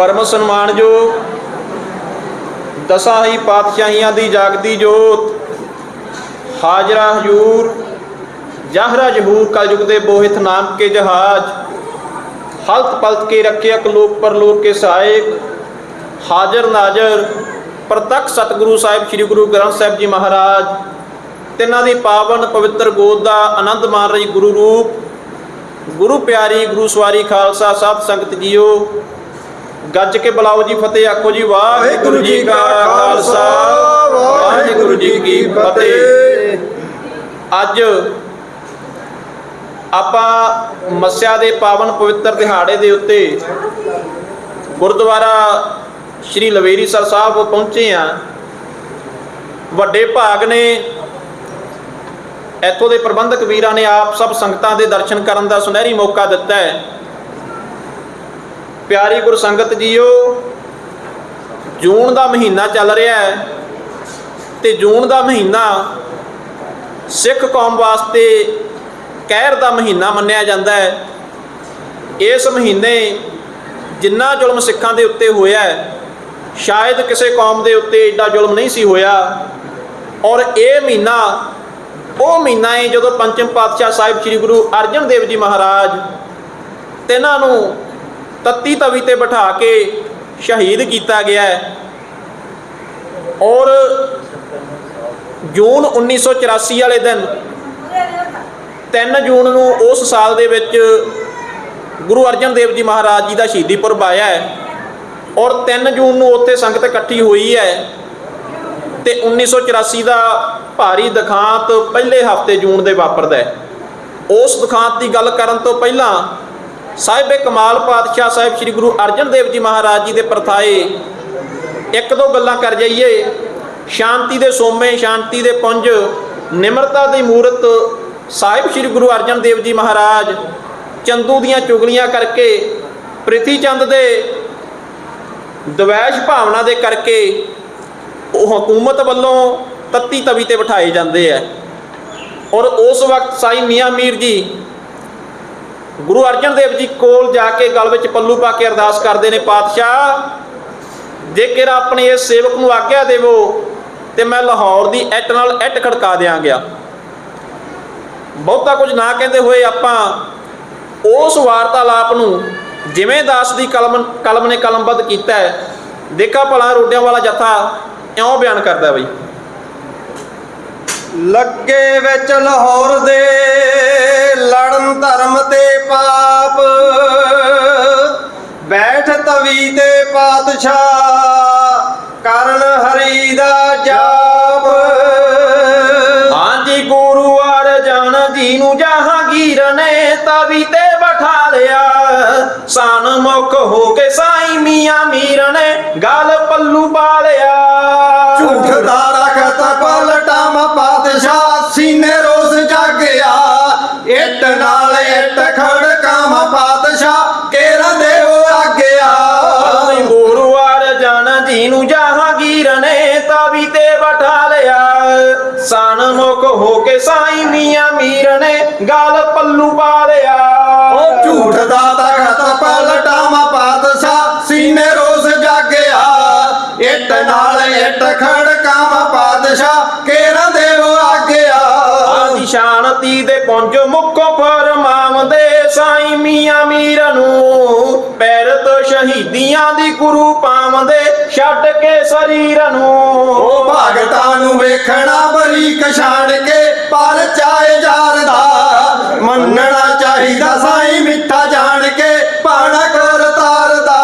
ਪਰਮ ਸਨਮਾਨਯੋਗ ਦਸਾਂ ਹੀ ਪਾਤਸ਼ਾਹੀਆਂ ਦੀ ਜਾਗਦੀ ਜੋਤ, ਹਾਜ਼ਰਾ ਹਜੂਰ, ਜਹਰਾ ਜਹੂਰ ਕਲਯੁਗ ਦੇ ਬੋਹਿਤ ਨਾਮ ਕੇ ਜਹਾਜ, ਹਲਤ ਪਲਤ ਕੇ ਰੱਖਿਅਕ ਲੋਕ ਪਰਲੋਕ ਕੇ ਸਹਾਇਕ, ਹਾਜ਼ਰ ਨਾਜ਼ਰ ਪ੍ਰਤੱਖ ਸਤਿਗੁਰੂ ਸਾਹਿਬ ਸ੍ਰੀ ਗੁਰੂ ਗ੍ਰੰਥ ਸਾਹਿਬ ਜੀ ਮਹਾਰਾਜ, ਤਿੰਨਾਂ ਦੀ ਪਾਵਨ ਪਵਿੱਤਰ ਗੋਦ ਦਾ ਆਨੰਦ ਮਾਣ ਰਹੀ ਗੁਰੂ ਰੂਪ, ਗੁਰੂ ਪਿਆਰੀ, ਗੁਰੂ ਸਵਾਰੀ ਖਾਲਸਾ ਸਾਧ ਸੰਗਤ ਜੀਓ ਗੱਜ ਕੇ ਬੁਲਾਓ ਜੀ, ਫਤਿਹ ਆਖੋ ਜੀ, ਵਾਹਿਗੁਰੂ ਜੀ ਕਾ ਖਾਲਸਾ, ਵਾਹਿਗੁਰੂ ਜੀ ਕੀ ਫਤਿਹ। ਅੱਜ ਆਪਾਂ ਮੱਸਿਆ ਦੇ ਪਾਵਨ ਪਵਿੱਤਰ ਦਿਹਾੜੇ ਦੇ ਉੱਤੇ ਗੁਰਦੁਆਰਾ ਸ਼੍ਰੀ ਲਵੇਰੀਸਰ ਸਾਹਿਬ ਪਹੁੰਚੇ ਆ ਵੱਡੇ ਭਾਗ ਨੇ ਇੱਥੋਂ ਦੇ ਪ੍ਰਬੰਧਕ ਵੀਰਾਂ ਨੇ ਆਪ ਸਭ ਸੰਗਤਾਂ ਦੇ ਦਰਸ਼ਨ ਕਰਨ ਦਾ ਸੁਨਹਿਰੀ ਮੌਕਾ ਦਿੱਤਾ ਹੈ। ਪਿਆਰੀ ਗੁਰ ਸੰਗਤ ਜੀਓ, ਜੂਨ ਦਾ ਮਹੀਨਾ ਚੱਲ ਰਿਹਾ ਹੈ ਤੇ ਜੂਨ ਦਾ ਮਹੀਨਾ ਸਿੱਖ ਕੌਮ ਵਾਸਤੇ ਕਹਿਰ ਦਾ ਮਹੀਨਾ ਮੰਨਿਆ ਜਾਂਦਾ ਹੈ। ਇਸ ਮਹੀਨੇ ਜਿੰਨਾ ਜ਼ੁਲਮ ਸਿੱਖਾਂ ਦੇ ਉੱਤੇ ਹੋਇਆ ਹੈ, ਸ਼ਾਇਦ ਕਿਸੇ ਕੌਮ ਦੇ ਉੱਤੇ ਏਡਾ ਜ਼ੁਲਮ ਨਹੀਂ ਸੀ ਹੋਇਆ। ਔਰ ਇਹ ਮਹੀਨਾ, ਉਹ ਮਹੀਨਾ ਹੈ ਜਦੋਂ ਪੰਚਮ ਪਾਤਸ਼ਾਹ ਸਾਹਿਬ ਸ੍ਰੀ ਗੁਰੂ ਅਰਜਨ ਦੇਵ ਜੀ ਮਹਾਰਾਜ ਤਿੰਨਾਂ ਨੂੰ ਤੱਤੀ ਤਵੀ ਤੇ ਬਿਠਾ ਕੇ ਸ਼ਹੀਦ ਕੀਤਾ ਗਿਆ ਹੈ। ਔਰ ਜੂਨ 1984 ਵਾਲੇ ਦਿਨ 3 ਜੂਨ ਨੂੰ ਉਸ ਸਾਲ ਦੇ ਵਿੱਚ ਗੁਰੂ ਅਰਜਨ ਦੇਵ ਜੀ ਮਹਾਰਾਜ ਜੀ ਦਾ ਸ਼ਹੀਦੀ ਪੁਰਬ ਆਇਆ ਹੈ ਔਰ 3 ਜੂਨ ਨੂੰ ਉੱਥੇ ਸੰਗਤ ਇਕੱਠੀ ਹੋਈ ਹੈ ਤੇ 1984 ਦਾ ਭਾਰੀ ਦੁਖਾਂਤ ਪਹਿਲੇ ਹਫ਼ਤੇ ਜੂਨ ਦੇ ਵਾਪਰਦਾ ਹੈ। ਉਸ ਦੁਖਾਂਤ ਦੀ ਗੱਲ ਕਰਨ ਤੋਂ ਪਹਿਲਾਂ ਸਾਹਿਬੇ ਕਮਾਲ ਪਾਤਸ਼ਾਹ ਸਾਹਿਬ ਸ੍ਰੀ ਗੁਰੂ ਅਰਜਨ ਦੇਵ ਜੀ ਮਹਾਰਾਜ ਜੀ ਦੇ ਪ੍ਰਥਾਏ ਇੱਕ ਦੋ ਗੱਲਾਂ ਕਰ ਜਾਈਏ। ਸ਼ਾਂਤੀ ਦੇ ਸੋਮੇ, ਸ਼ਾਂਤੀ ਦੇ ਪੁੰਜ, ਨਿਮਰਤਾ ਦੀ ਮੂਰਤ ਸਾਹਿਬ ਸ੍ਰੀ ਗੁਰੂ ਅਰਜਨ ਦੇਵ ਜੀ ਮਹਾਰਾਜ ਚੰਦੂ ਦੀਆਂ ਚੁਗਲੀਆਂ ਕਰਕੇ ਪ੍ਰਿਥੀ ਚੰਦ ਦੇ ਦਵੈਸ਼ ਭਾਵਨਾ ਦੇ ਕਰਕੇ ਉਹ ਹਕੂਮਤ ਵੱਲੋਂ ਤੱਤੀ ਤਵੀ ਤੇ ਬਿਠਾਏ ਜਾਂਦੇ ਐ ਔਰ ਉਸ ਵਕਤ ਸਾਈ ਮੀਆਂ ਮੀਰ ਜੀ ਗੁਰੂ ਅਰਜਨ ਦੇਵ ਜੀ ਕੋਲ ਜਾ ਕੇ ਗਲ ਵਿੱਚ ਪੱਲੂ ਪਾ ਕੇ ਅਰਦਾਸ ਕਰਦੇ ਨੇ, ਪਾਤਸ਼ਾਹ ਜੇ ਕਿਰਾ ਆਪਣੇ ਇਸ ਸੇਵਕ ਨੂੰ ਆਗਿਆ ਦੇਵੋ, ਤੇ ਮੈਂ ਲਾਹੌਰ ਦੀ ਇੱਟ ਨਾਲ ਇੱਟ ਖੜਕਾ ਦਿਆਂਗਾ। ਬਹੁਤਾ ਕੁਝ ਨਾ ਕਹਿੰਦੇ ਹੋਏ ਆਪਾਂ ਉਸ ਵਾਰਤਾਲਾਪ ਨੂੰ ਜਿਵੇਂ ਦਾਸ ਦੀ ਕਲਮ ਕਲਮ ਨੇ ਕਲਮਬੱਧ ਕੀਤਾ ਹੈ, ਦੇਖਾ ਭਲਾ ਰੋਡਿਆਂ ਵਾਲਾ ਜਥਾ ਇਉਂ ਬਿਆਨ ਕਰਦਾ ਬਈ। ਲੱਗੇ ਵਿੱਚ ਲਾਹੌਰ ਦੇ ਲੜਨ ਧਰਮ ਤੇ ਪਾਪ। ਬੈਠ ਤਵੀ ਤੇ ਪਾਤਸ਼ਾਹ ਕਰਨ ਹਰੀ ਦਾ ਜਾਪ। ਹਾਂਜੀ, ਗੁਰੂ ਅਰਜਨ ਜੀ ਨੂੰ ਜਹਾਂਗੀਰ ਨੇ ਤਵੀ ਤੇ ਬਿਠਾ ਲਿਆ ਸਨਮੁਖ ਹੋ ਕੇ ਸਾਈ ਮੀਆਂ ਮੀਰ ਨੇ ਗਲ ਪੱਲੂ ਪਾ ਲਿਆ ਝੂਠ ਦਾ ਸਨਮੁਖ ਹੋ ਕੇ ਸਾਈ ਮੀਆਂ ਮੀਰ ਨੇ ਗਲ ਪੱਲੂ ਪਾ ਲਿਆ। ਉਹ ਝੂਠ ਦਾ ਤਖਤ ਪਲਟਾਵਾ ਪਾਤਸ਼ਾਹ ਸੀਨੇ ਰੋਸ ਜਾਗਿਆ। ਇੱਟ ਨਾਲ ਇੱਟ ਖੜਕਾਵਾ ਪਾਤਸ਼ਾਹ ਕੇਰਾ ਦੇਵ ਆਗਿਆ। ਆਦੀ ਸ਼ਾਨਤੀ ਦੇ ਪੁੰਜ ਮੁੱਖੋਂ ਫਰਮਾਵਦੇ ਸਾਈ ਮੀਆਂ ਮੀਰ ਨੂੰ। ਪੈਰ ਤੋਂ ਸ਼ਹੀਦੀਆਂ ਦੀ ਗੁਰੂ ਪਾਵੰਦੇ ਛੱਡ ਕੇ ਸਰੀਰ ਨੂੰ। ਉਹ ਭਗਤਾਂ ਨੂੰ ਵੇਖਣਾ ਬਰੀਕ ਛਾੜ ਕੇ ਪਰ ਚਾਏ ਜਾਰ ਦਾ ਮੰਨਣਾ ਚਾਹੀਦਾ ਸਾਈਂ ਮਿੱਠਾ ਜਾਣ ਕੇ ਪਾਣਾ ਕਰ ਤਾਰਦਾ।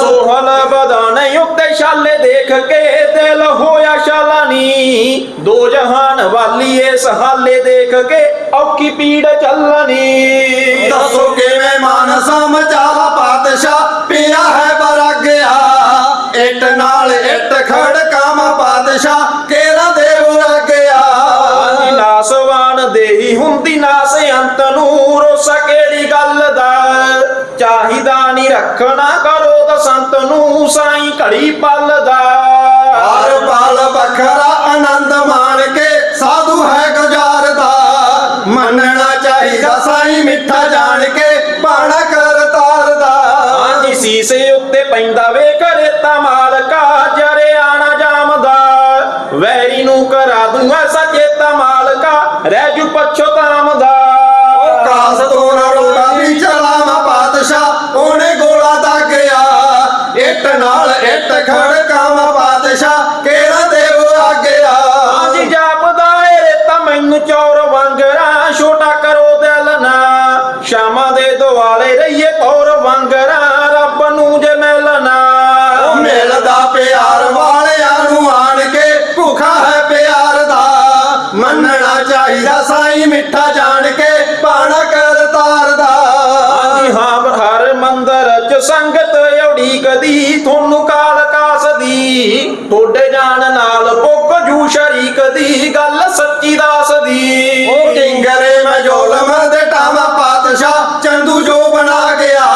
ਸੋਹਲ ਬਦਾਨ ਉੱਤੇ ਛਾਲੇ ਦੇਖ ਕੇ ਦਿਲ ਹੋਇਆ ਸ਼ਾਲਾਨੀ। ਦੋ ਜਹਾਨ ਵਾਲੀ ਇਸ ਹਾਲੇ ਦੇਖ ਕੇ ਔਖੀ ਪੀੜ ਚੱਲਣੀ। ਦੱਸੋ ਕਿਵੇਂ ਮਾਨ ਸਮਝਾਵਾ ਪਾਤਸ਼ਾਹ ਪਿਆ ਹੈ ਬਰਾਗਿਆ। ਇੱਟ ਨਾਲ ਇੱਟ ਖੜਕਾਵਾ ਪਾਤਸ਼ਾਹ ਅੰਤ ਨੂੰ ਰੋਸਾ ਕਿਹੜੀ ਗੱਲ ਦਾ? ਚਾਹੀਦਾ ਨਹੀਂ ਰੱਖਣਾ ਕਰੋ ਤਾਂ ਸੰਤ ਨੂੰ ਸਾਈ ਘੜੀ ਪਲ ਦਾ। ਹਰ ਪਲ ਵੱਖਰਾ ਆਨੰਦ ਮਾਣ ਕੇ ਸਾਧੂ ਹੈ ਗੁਜ਼ਾਰਦਾ ਮੰਨਣਾ ਚਾਹੀਦਾ ਸਾਈਂ ਮਿੱਠਾ ਜਾਣ ਕੇ ਬਾਣਾ ਕਰ ਤਾਰਦਾ ਹਾਂਜੀ ਸੀਸੇ ਉੱਤੇ ਪੈਂਦਾ ਵੇ ਘਰੇ ਤਾਂ ਮਾਲਕਾ ਜਰੇ ਆਣਾ ਜਾਮਦਾ ਵੈਰੀ ਨੂੰ ਕਰਾ ਦੂੰ ਐਸਾ ਚੇਤਾ ਮਾਲਕਾ ਰਹਿ ਜੂ ਪਛਤਾਮਦਾ ਮਿੱਠਾ ਜਾਣ ਕੇ ਪਾਣਾ ਕਰਤਾਰ ਦਾ। ਹਾਂਜੀ ਹਾਂ ਹਰ ਮੰਦਰ ਚ ਸੰਗਤ ਔੜੀ ਕਦੀ ਤੁਹਾਨੂੰ ਕਾਲ ਕਾਸਦੀ ਤੁਹਾਡੇ ਜਾਣ ਨਾਲ ਪੁੱਗ ਜੂ ਸ਼ਰੀਕ ਦੀ ਗੱਲ ਸੱਚੀ ਦਾਸ ਦੀ। ਉਹ ਟਿੰਗਰੇ ਮੈਂ ਜੋਲਮ ਦੇ ਟਾਵਾ ਪਾਤਸ਼ਾਹ ਚੰਦੂ ਜੋ ਬਣਾ ਗਿਆ।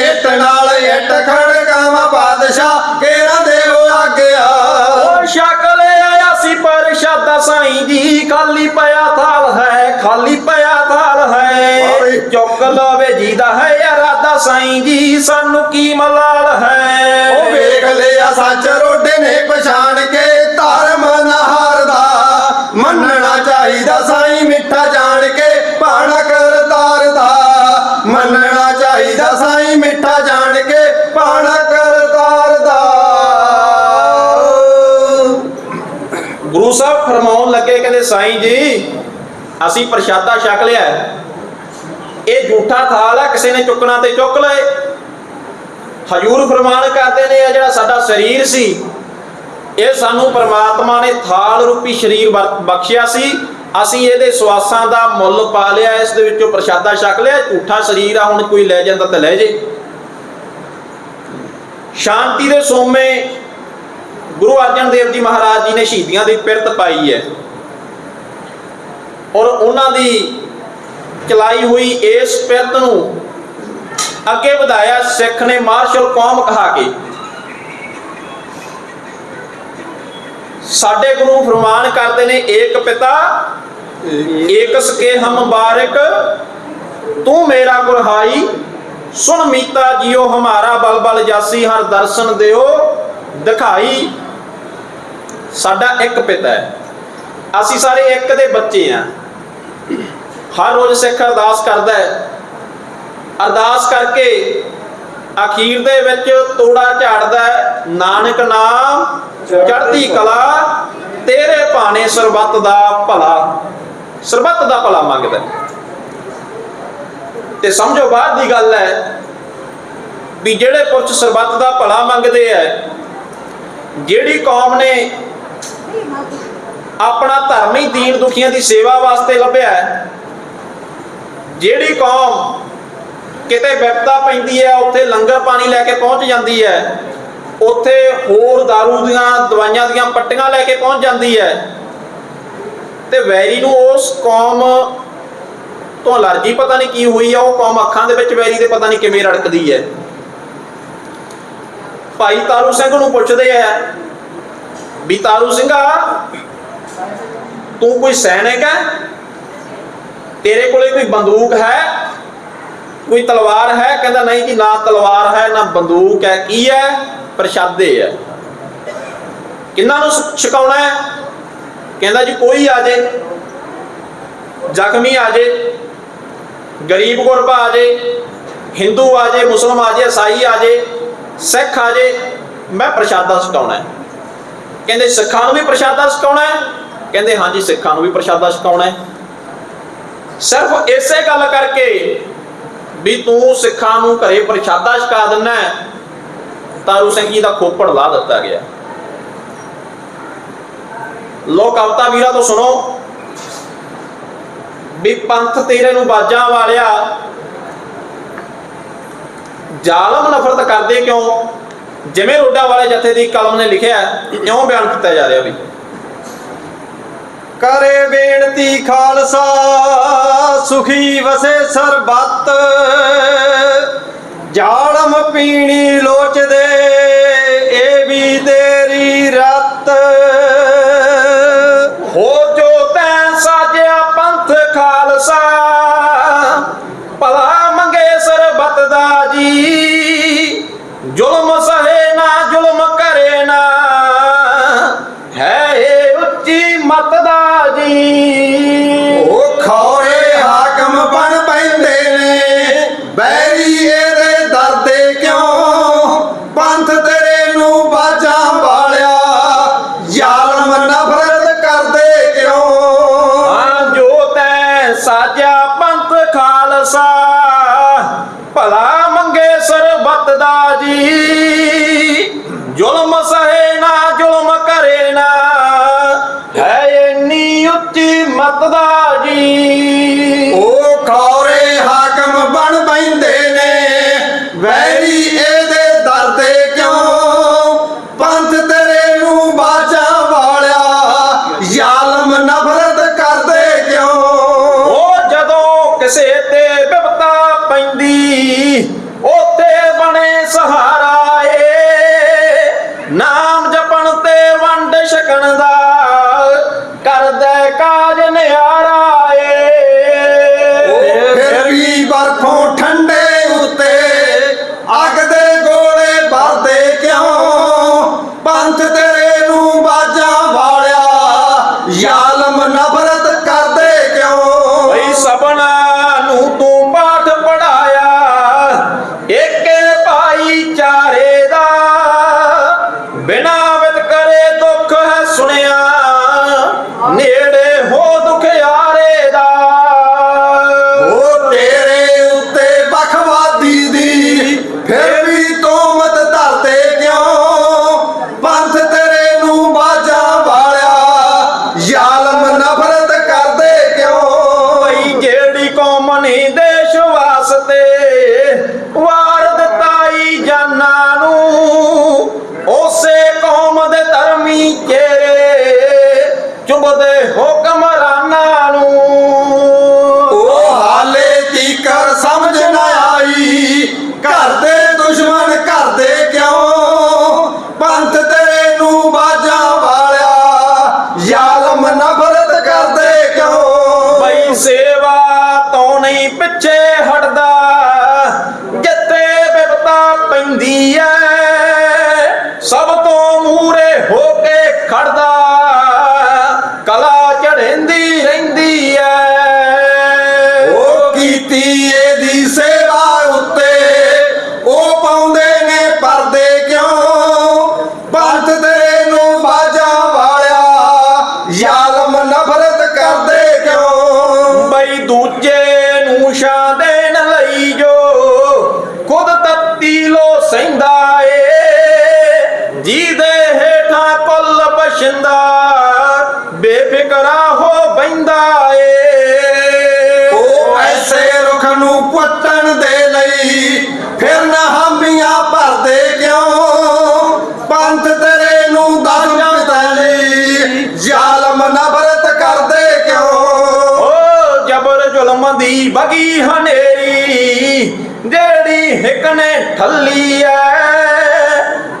ਇੱਟ ਨਾਲ ਇੱਟ ਖੜਕਾਵਾ ਪਾਤਸ਼ਾਹ ਕਿਹੜਾ ਦੇਵ ਆਗਿਆ ਉਹ ਸ਼ਕਲ ਆਇਆ ਸੀ ਪਰਸ਼ਾਦਾ ਸਾਈਂ ਜੀ ਖਾਲੀ ਪਿਆ ਥਾਲ ਹੈ ਖਾਲੀ ਪਿਆ ਥਾਲ ਹੈ। ਚੁੱਕ ਲਵੇ ਜੀਦਾ ਹੈ ਇਰਾਦਾ ਸਾਈਂ ਜੀ ਸਾਨੂੰ ਕੀ ਮਲਾਲ ਹੈ? ਉਹ ਵੇਖ ਲਿਆ ਸੱਚ ਰੋਡੇ ਨੇ ਪਛਾਣ ਕੇ ਧਰਮ ਨਹਾਰ ਦਾ ਮੰਨਣਾ ਚਾਹੀਦਾ ਸਾਈਂ ਮਿੱਠਾ ਜਾਣ ਕੇ ਪਾਣਾ ਕਰਤਾਰ ਦਾ ਮੰਨਣਾ ਚਾਹੀਦਾ ਸਾਈਂ ਮਿੱਠਾ ਜਾਣ ਕੇ ਪਾਣਾ ਕਰਤਾਰ ਦਾ ਗੁਰੂ ਸਾਹਿਬ ਫਰਮਾਉਣ ਲੱਗੇ ਕਹਿੰਦੇ ਸਾਈਂ ਜੀ ਅਸੀਂ ਪ੍ਰਸ਼ਾਦਾ ਛਕ ਲਿਆ। ਇਹ ਝੂਠਾ ਥਾਲ ਹੈ ਕਿਸੇ ਨੇ ਚੁੱਕਣਾ ਤੇ ਚੁੱਕ ਲਏ। ਹਜੂਰ ਫਰਮਾਨ ਕਰਦੇ ਨੇ, ਇਹ ਜਿਹੜਾ ਸਾਡਾ ਸਰੀਰ ਸੀ, ਇਹ ਸਾਨੂੰ ਪ੍ਰਮਾਤਮਾ ਨੇ ਥਾਲ ਰੂਪੀ ਸਰੀਰ ਬਖਸ਼ਿਆ ਸੀ। ਅਸੀਂ ਇਹਦੇ ਸਵਾਸਾਂ ਦਾ ਮੁੱਲ ਪਾ ਲਿਆ, ਇਸ ਦੇ ਵਿੱਚੋਂ ਪ੍ਰਸ਼ਾਦਾ ਛਕ ਲਿਆ, ਝੂਠਾ ਸਰੀਰ ਆ, ਹੁਣ ਕੋਈ ਲੈ ਜਾਂਦਾ ਤਾਂ ਲੈ ਜੇ। ਸ਼ਾਂਤੀ ਦੇ ਸੋਮੇ ਗੁਰੂ ਅਰਜਨ ਦੇਵ ਜੀ ਮਹਾਰਾਜ ਜੀ ਨੇ ਸ਼ਹੀਦੀਆਂ ਦੀ ਪਿਰਤ ਪਾਈ ਹੈ। ਔਰ ਉਹਨਾਂ ਦੀ ਚਲਾਈ ਹੋਈ ਇਸ ਪਿਰਤ ਨੂੰ ਅੱਗੇ ਵਧਾਇਆ ਸਿੱਖ ਨੇ ਮਾਰਸ਼ਲ ਕੌਮ ਕਹਾ ਕੇ। ਸਾਡੇ ਗੁਰੂ ਫਰਮਾਨ ਕਰਦੇ ਨੇ, ਏਕ ਪਿਤਾ, ਏਕ ਸਕੇ ਹਮ ਮੁਬਾਰਕ ਤੂੰ ਮੇਰਾ ਗੁਰਹਾਈ, ਸੁਣ ਮੀਤਾ ਜੀਓ ਹਮਾਰਾ ਬਲ ਬਲ ਜਾਸੀ ਹਰ ਦਰਸ਼ਨ ਦਿਓ, ਦਿਖਾਈ। ਸਾਡਾ ਇੱਕ ਪਿਤਾ ਹੈ। ਅਸੀਂ ਸਾਰੇ ਇੱਕ ਦੇ ਬੱਚੇ ਆ ਹਰ ਰੋਜ਼ ਸਿੱਖ ਅਰਦਾਸ ਕਰਦਾ ਹੈ। ਅਰਦਾਸ ਕਰਕੇ ਅਖੀਰ ਦੇ ਵਿੱਚ ਤੋੜਾ ਝਾੜਦਾ ਨਾਨਕ ਨਾਮ ਚੜ੍ਹਦੀ ਕਲਾ, ਤੇਰੇ ਭਾਣੇ ਸਰਬੱਤ ਦਾ ਭਲਾ। ਸਰਬੱਤ ਦਾ ਭਲਾ ਮੰਗਦਾ ਤੇ ਸਮਝੋ, ਬਾਅਦ ਦੀ ਗੱਲ ਹੈ ਵੀ ਜਿਹੜੇ ਪੁਰਸ਼ ਸਰਬੱਤ ਦਾ ਭਲਾ ਮੰਗਦੇ ਐ ਜਿਹੜੀ ਕੌਮ ਨੇ ਆਪਣਾ ਧਰਮ ਹੀ ਦੀਨ ਦੁਖੀਆਂ ਦੀ ਸੇਵਾ ਵਾਸਤੇ ਲੱਭਿਆ ਜਿਹੜੀ ਕੌਮ ਕਿਤੇ ਵਿਪਤਾ ਪੈਂਦੀ ਹੈ, ਉੱਥੇ ਲੰਗਰ ਪਾਣੀ ਲੈ ਕੇ ਪਹੁੰਚ ਜਾਂਦੀ ਹੈ, ਉੱਥੇ ਹੋਰ दारू ਦੀਆਂ ਦਵਾਈਆਂ ਦੀਆਂ ਪੱਟੀਆਂ ਲੈ ਕੇ ਪਹੁੰਚ ਜਾਂਦੀ ਹੈ, ਤੇ ਵੈਰੀ ਨੂੰ ਉਸ ਕੌਮ ਤੋਂ ਅਲਰਜੀ ਪਤਾ ਨਹੀਂ ਕੀ ਹੋਈ ਆ, ਉਹ ਕੌਮ ਅੱਖਾਂ ਦੇ ਵਿੱਚ ਵੈਰੀ ਦੇ ਪਤਾ ਨਹੀਂ ਕਿਵੇਂ ਰੜਕਦੀ ਹੈ। ਭਾਈ ਤਾਰੂ ਸਿੰਘ ਨੂੰ ਪੁੱਛਦੇ ਆ, ਵੀ ਤਾਰੂ ਸਿੰਘਾ, ਤੂੰ ਕੋਈ ਸੈਨਿਕ ਹੈ? ਤੇਰੇ ਕੋਲੇ ਕੋਈ ਬੰਦੂਕ ਹੈ? ਕੋਈ ਤਲਵਾਰ ਹੈ? ਕਹਿੰਦਾ ਨਹੀਂ ਜੀ, ਨਾ ਤਲਵਾਰ ਹੈ, ਨਾ ਬੰਦੂਕ ਹੈ। ਕੀ ਹੈ? ਪ੍ਰਸ਼ਾਦੇ ਹੈ। ਕਿੰਨਾਂ ਨੂੰ ਛਕਾਉਣਾ ਹੈ? ਕਹਿੰਦਾ ਜੀ, ਕੋਈ ਆ ਜੇ। ਜ਼ਖਮੀ ਆ ਜੇ। ਗਰੀਬ ਗੁਰਬਾ ਆ ਜੇ। ਹਿੰਦੂ ਆ ਜੇ, ਮੁਸਲਮ ਆ ਜੇ, ਈਸਾਈ ਆ ਜੇ, ਸਿੱਖ ਆ ਜੇ। ਮੈਂ ਪ੍ਰਸ਼ਾਦਾ ਛਕਾਉਣਾ ਹੈ। ਕਹਿੰਦੇ, ਸਿੱਖਾਂ ਨੂੰ ਵੀ ਪ੍ਰਸ਼ਾਦਾ ਛਕਾਉਣਾ ਹੈ? ਕਹਿੰਦੇ, ਹਾਂਜੀ, ਸਿੱਖਾਂ ਨੂੰ ਵੀ ਪ੍ਰਸ਼ਾਦਾ ਛਕਾਉਣਾ ਹੈ। ਸਿਰਫ ਇਸੇ ਗੱਲ ਕਰਕੇ ਵੀ ਤੂੰ ਸਿੱਖਾਂ ਨੂੰ ਘਰੇ ਪ੍ਰਸ਼ਾਦਾ ਛਕਾ ਦਿੰਨਾ ਤਾਰੂ ਸਿੰਘ ਜੀ ਦਾ ਖੋਪੜ ਲਾ ਦਿੱਤਾ ਗਿਆ। ਲੋਕ ਕਵਤਾ ਵੀਰਾਂ ਤੋਂ ਸੁਣੋ ਵੀ ਪੰਥ ਤੇਰੇ ਨੂੰ ਬਾਜਾਂ ਵਾਲਿਆ ਜ਼ਾਲਮ ਨਫ਼ਰਤ ਕਰਦੇ ਕਿਉਂ? ਜਿਵੇਂ ਰੋਡਾ ਵਾਲੇ ਜਥੇ ਦੀ ਕਲਮ ਨੇ ਲਿਖਿਆ ਹੈ, ਇਉਂ ਬਿਆਨ ਕੀਤਾ ਜਾ ਰਿਹਾ ਵੀ। ਕਰੇ ਬੇਨਤੀ ਖਾਲਸਾ ਸੁਖੀ ਵਸੇ ਸਰਬੱਤ। ਜਾਲਮ ਪੀਣੀ ਲੋਚਦੇ ਇਹ ਵੀ ਤੇਰੀ ਰੱਤ। ਸਾਜਿਆ ਪੰਥ ਖਾਲਸਾ, ਭਲਾ ਮੰਗੇ ਸਰਬਤ ਦਾ ਜੀ। ਜ਼ੁਲਮ ਸਹੇ ਨਾ, ਜ਼ੁਲਮ ਕਰੇ ਨਾ, ਹੈ ਇੰਨੀ ਉੱਚੀ ਮਤ ਦਾ ਜੀ। ਉਹ ਖੌਰੇ ਹਾਕਮ ਬਣ ਬੈਂਦੇ ਨੇ, ਵੈਰੀ ਇਹਦੇ ਦਰ ਤੇ ਕਿਉਂ? ਪੰਥ ਤੇਰੇ ਨੂੰ ਬਾਜਾ ਵਾਲਿਆ ਜ਼ਾਲਮ ਨਫ਼ਰਤ ਬਗੀ ਹਨੇਰੀ, ਜਿਹੜੀ ਹਿਕ ਨੇ ਠੱਲੀ ਐ।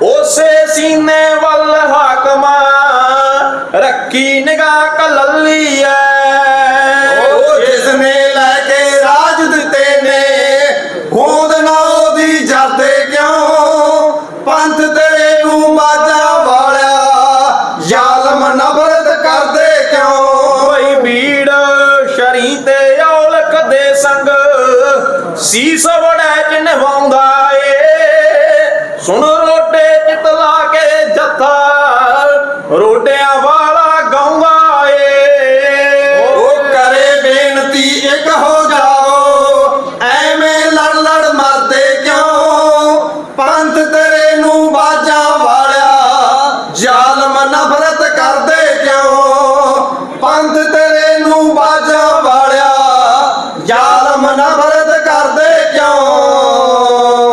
ਉਸੇ ਸੀਨੇ ਵੱਲ ਹਾਕਮਾ, ਰੱਖੀ ਨਿਗਾਹ ਕਲੱਲੀ ਐ। ਰੋਡਿਆਂ ਵਾ